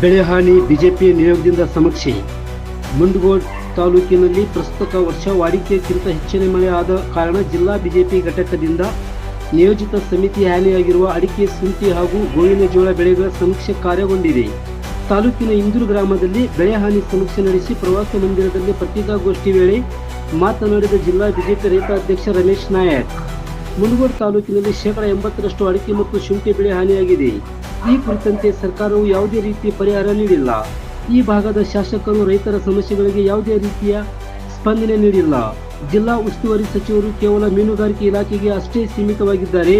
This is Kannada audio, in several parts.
ಬೆಳೆ ಹಾನಿ ಬಿಜೆಪಿ ನಿಯೋಗದಿಂದ ಸಮೀಕ್ಷೆ. ಮುಂಡಗೋಡ್ ತಾಲೂಕಿನಲ್ಲಿ ಪ್ರಸ್ತುತ ವರ್ಷ ವಾಡಿಕೆಗಿಂತ ಹೆಚ್ಚಿನ ಮಳೆ ಆದ ಕಾರಣ ಜಿಲ್ಲಾ ಬಿಜೆಪಿ ಘಟಕದಿಂದ ನಿಯೋಜಿತ ಸಮಿತಿ ಹಾನಿಯಾಗಿರುವ ಅಡಿಕೆ ಶುಂಠಿ ಹಾಗೂ ಗೋವಿನ ಜೋಳ ಬೆಳೆಗಳ ಸಮೀಕ್ಷೆ ಕಾರ್ಯಗೊಂಡಿದೆ. ತಾಲೂಕಿನ ಇಂದೂರು ಗ್ರಾಮದಲ್ಲಿ ಬೆಳೆ ಹಾನಿ ಸಮೀಕ್ಷೆ ನಡೆಸಿ ಪ್ರವಾಸ ಮಂದಿರದಲ್ಲಿ ಪತ್ರಿಕಾಗೋಷ್ಠಿ ವೇಳೆ ಮಾತನಾಡಿದ ಜಿಲ್ಲಾ ಬಿಜೆಪಿ ರೈತ ಅಧ್ಯಕ್ಷ ರಮೇಶ್ ನಾಯಕ್ ಮುಂಡಗೋಡ್ ತಾಲೂಕಿನಲ್ಲಿ ಶೇಕಡ ಎಂಬತ್ತರಷ್ಟು ಅಡಿಕೆ ಮತ್ತು ಶುಂಠಿ ಬೆಳೆ ಹಾನಿಯಾಗಿದೆ. ಈ ಕುರಿತಂತೆ ಸರ್ಕಾರವು ಯಾವುದೇ ರೀತಿಯ ಪರಿಹಾರ ನೀಡಿಲ್ಲ. ಈ ಭಾಗದ ಶಾಸಕರು ರೈತರ ಸಮಸ್ಯೆಗಳಿಗೆ ಯಾವುದೇ ರೀತಿಯ ಸ್ಪಂದನೆ ನೀಡಿಲ್ಲ. ಜಿಲ್ಲಾ ಉಸ್ತುವಾರಿ ಸಚಿವರು ಕೇವಲ ಮೀನುಗಾರಿಕೆ ಇಲಾಖೆಗೆ ಅಷ್ಟೇ ಸೀಮಿತವಾಗಿದ್ದಾರೆ.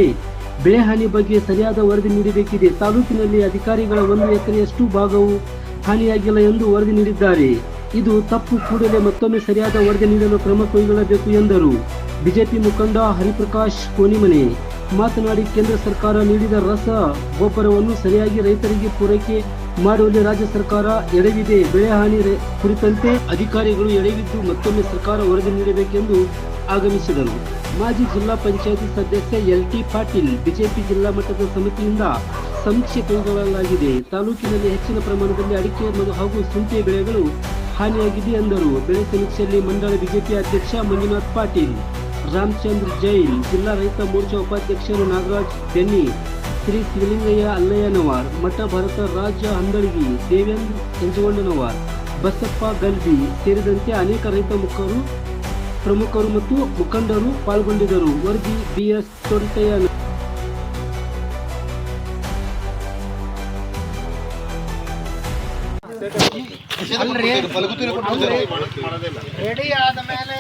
ಬೆಳೆ ಹಾನಿ ಬಗ್ಗೆ ಸರಿಯಾದ ವರದಿ ನೀಡಬೇಕಿದೆ. ತಾಲೂಕಿನಲ್ಲಿ ಅಧಿಕಾರಿಗಳ ಒಂದು ಎಕರೆಯಷ್ಟು ಭಾಗವು ಹಾನಿಯಾಗಿಲ್ಲ ಎಂದು ವರದಿ ನೀಡಿದ್ದಾರೆ. ಇದು ತಪ್ಪು ಕೂಡಲೇ ಮತ್ತೊಮ್ಮೆ ಸರಿಯಾದ ವರದಿ ನೀಡಲು ಕ್ರಮ ಕೈಗೊಳ್ಳಬೇಕು ಎಂದರು. ಬಿಜೆಪಿ ಮುಖಂಡ ಹರಿಪ್ರಕಾಶ್ ಕೋನಿಮನೆ. ಮಾತನಾಡಿ ಕೇಂದ್ರ ಸರ್ಕಾರ ನೀಡಿದ ರಸ ಗೊಬ್ಬರವನ್ನು ಸರಿಯಾಗಿ ರೈತರಿಗೆ ಪೂರೈಕೆ ಮಾಡುವಲ್ಲಿ ರಾಜ್ಯ ಸರ್ಕಾರ ಎಡವಿದೆ. ಬೆಳೆ ಹಾನಿ ಕುರಿತಂತೆ ಅಧಿಕಾರಿಗಳು ಎಡವಿದ್ದು ಮತ್ತೊಮ್ಮೆ ಸರ್ಕಾರ ವರದಿ ನೀಡಬೇಕೆಂದು ಆಗಮಿಸಿದರು. ಮಾಜಿ ಜಿಲ್ಲಾ ಪಂಚಾಯತಿ ಸದಸ್ಯ ಎಲ್ ಟಿ ಪಾಟೀಲ್ ಬಿಜೆಪಿ ಜಿಲ್ಲಾ ಮಟ್ಟದ ಸಮಿತಿಯಿಂದ ಸಮೀಕ್ಷೆ ಕೈಗೊಳ್ಳಲಾಗಿದೆ. ತಾಲೂಕಿನಲ್ಲಿ ಹೆಚ್ಚಿನ ಪ್ರಮಾಣದಲ್ಲಿ ಅಡಿಕೆ ಹಾಗೂ ಶುಂಠಿ ಬೆಳೆಗಳು ಹಾನಿಯಾಗಿದೆ ಎಂದರು. ಬೆಳೆ ಸಮೀಕ್ಷೆಯಲ್ಲಿ ಮಂಡಳ ಬಿಜೆಪಿ ಅಧ್ಯಕ್ಷ ಮಂಜುನಾಥ್ ಪಾಟೀಲ್ ರಾಮಚಂದ್ರ ಜೈನ್ ಜಿಲ್ಲಾ ರೈತ ಮೋರ್ಚಾ ಉಪಾಧ್ಯಕ್ಷರು ನಾಗರಾಜ್ ಬೆನ್ನಿ, ಶ್ರೀ ಶಿವಲಿಂಗಯ್ಯ ಅಲ್ಲಯ್ಯನವರ್, ಮಠ ಭರತ ರಾಜ ಹಂದಳಗಿ, ದೇವೇಂದ್ರ ಕೆಂಚಗೊಂಡನವರ್, ಬಸಪ್ಪ ಗಲ್ಬಿ ಸೇರಿದಂತೆ ಅನೇಕ ರೈತ ಮುಖರು, ಪ್ರಮುಖರು ಮತ್ತು ಮುಖಂಡರು ಪಾಲ್ಗೊಂಡಿದ್ದರು. ವರದಿ ಬಿಎಸ್ ತೊರಟಯ್ಯ ರೆಡಿ ಆದ ಮೇಲೆ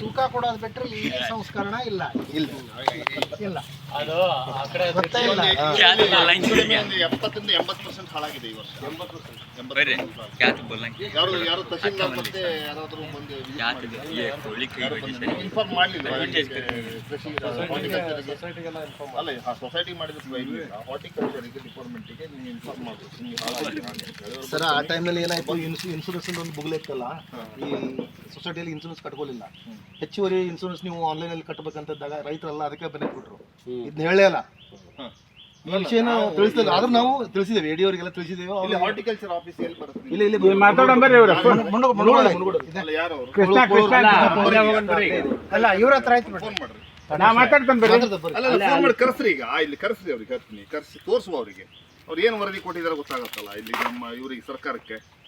ತೂಕ ಕೊಡೋದು ಬಿಟ್ರೆ ಈ ಸಂಸ್ಕರಣ ಇಲ್ಲ ಇಲ್ಲ ಎಪ್ಪತ್ತರಿಂದ ಎಂಬತ್ತು ಪರ್ಸೆಂಟ್ ಹಾಳಾಗಿದೆ ಈ ವರ್ಷ. ಎಂಬತ್ತು ಯಾರು ಯಾರು ತಹಶೀಲ್ದಾರ್ ಮತ್ತೆ ಯಾರಾದ್ರೂ ಬಂದು ಇನ್ಫಾರ್ಮ್ ಮಾಡಲಿಲ್ಲ ಅಲ್ಲ ಆ ಸೊಸೈಟಿ ಮಾಡಿದ್ರು ಹಾರ್ಟಿಕಲ್ಚರ್ಗೆ ಡಿಪಾರ್ಟ್ಮೆಂಟಿಗೆ ನೀವು ಇನ್ಫಾರ್ಮ್ ಮಾಡಬೇಕು. ಸರ್ ಆ ಟೈಮ್ನಲ್ಲಿ ಏನಾಯ್ತು? ಇನ್ಸು ಇನ್ಸೂರೆನ್ಸ್ ಒಂದು ಇತ್ತಲ್ಲ ಈ ಸೊಸೈಟಿಯಲ್ಲಿ ಇನ್ಸೂರೆನ್ಸ್ ಕಟ್ಕೊಳ್ಳಿಲ್ಲ ಹೆಚ್ಚುವರಿ ಇನ್ಸೂರೆನ್ಸ್ ನೀವು ಆನ್ಲೈನ್ ಅಲ್ಲಿ ಕಟ್ಟಬೇಕಂತಿದ್ದಾಗ ರೈತರೆಲ್ಲ ಅದಕ್ಕೆ ಬೆನಿಫಿಟ್ರು ಇದನ್ನ ಹೇಳೇ ಅಲ್ಲ. ಈ ವಿಷಯನ ತಿಳಿಸಿಲ್ಲ ಆದ್ರೂ ನಾವು ತಿಳಿಸಿದ್ದೇವೆ ಎಡಿ ಅವರಿಗೆಲ್ಲ ತಿಳಿಸಿದ್ದೇವೆ. ಅವ್ರು- ಹಾರ್ಟಿಕಲ್ಚರ್ ಆಫೀಸ್ ಎಲ್ಲಿ ಬರುತ್ತೆ? ಇಲ್ಲಿ. ಅಲ್ಲ ಯಾರು ಅವರು? ಅಲ್ಲ ಇವ್ರ ಹತ್ರ ಆಯ್ತು ಫೋನ್ ಮಾಡ್ರಿ. ಮಾತಾಡ್ತಾರೆ ಬರ್ರಿ. ಅಲ್ಲ ಅಲ್ಲ ಫೋನ್ ಮಾಡಿ ಕರೆಸ್ರಿ ಈಗ. ಆ, ಇಲ್ಲಿ ಕರೆಸ್ರಿ ಅವ್ರಿಗೆ ಕರೆಸಿ ತೋರಿಸುವ ಅವರಿಗೆ. ಅವ್ರು ಏನು ವರದಿ ಕೊಟ್ಟಿದ್ದಾರೆ ಗೊತ್ತಾಗತ್ತಲ್ಲ ಇಲ್ಲಿ ನಮ್ಮ ಇವರಿಗೆ ಸರ್ಕಾರಕ್ಕೆ.